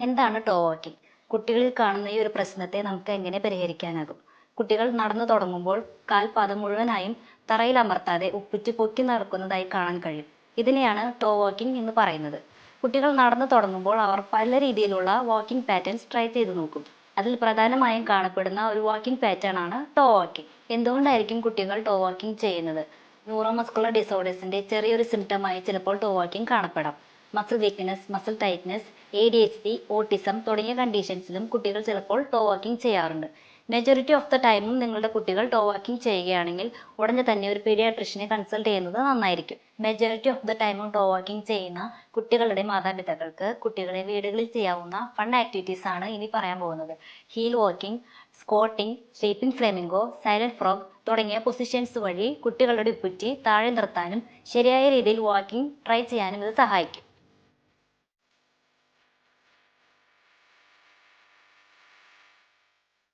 എന്താണ് to walking കുട്ടികളിൽ കാണുന്ന ഈ ഒരു പ്രശ്നത്തെ നമുക്ക് എങ്ങനെ പരിഹരിക്കാനാകും? കുട്ടികൾ നടന്നു തുടങ്ങുമ്പോൾ കാൽപാദം മുഴുവനായും തറയിൽ അമർത്താതെ ഉപ്പിച്ച് പൊക്കി നടക്കുന്നതായി കാണാൻ കഴിയും. ഇതിനെയാണ് ടോ വാക്കിംഗ് എന്ന് പറയുന്നത്. കുട്ടികൾ നടന്നു തുടങ്ങുമ്പോൾ അവർ പല രീതിയിലുള്ള വാക്കിംഗ് പാറ്റേൺസ് ട്രൈ ചെയ്ത് നോക്കും. അതിൽ പ്രധാനമായും കാണപ്പെടുന്ന ഒരു വാക്കിംഗ് പാറ്റേൺ ആണ് ടോ വാക്കിംഗ് എന്തുകൊണ്ടായിരിക്കും കുട്ടികൾ ടോ വാക്കിംഗ് ചെയ്യുന്നത് ന്യൂറോമസ്കുലർ ഡിസോർഡേഴ്സിന്റെ ചെറിയൊരു സിംറ്റമായി ചിലപ്പോൾ ടോ വാക്കിംഗ് കാണപ്പെടാം. Muscle weakness muscle tightness A D H D autism തുടങ്ങിയ കണ്ടീഷൻസിലും കുട്ടികൾ ചിലപ്പോൾ ടോ വാക്കിംഗ് ചെയ്യാറുണ്ട്. മെജോറിറ്റി ഓഫ് ദ ടൈമും നിങ്ങളുടെ കുട്ടികൾ ടോ വാക്കിംഗ് ചെയ്യുകയാണെങ്കിൽ ഉടനെ തന്നെ ഒരു പീഡിയാട്രിഷ്യനെ കൺസൾട്ട് ചെയ്യുന്നത് നന്നായിരിക്കും. മെജോറിറ്റി ഓഫ് ദ ടൈമും ടോ വാക്കിംഗ് ചെയ്യുന്ന കുട്ടികളുടെ മാതാപിതാക്കൾക്ക് കുട്ടികളെ വീടുകളിൽ ചെയ്യാവുന്ന ഫൺ ആക്ടിവിറ്റീസ് ആണ് ഇനി പറയാൻ പോകുന്നത്. Heel walking squatting shaping flamingo silent frog തുടങ്ങിയ പൊസിഷൻസ് വഴി കുട്ടികളുടെ ഉപ്പുറ്റി താഴെ നിർത്താനും ശരിയായ രീതിയിൽ വാക്കിംഗ് ട്രൈ ചെയ്യാനും ഇത് സഹായിക്കും.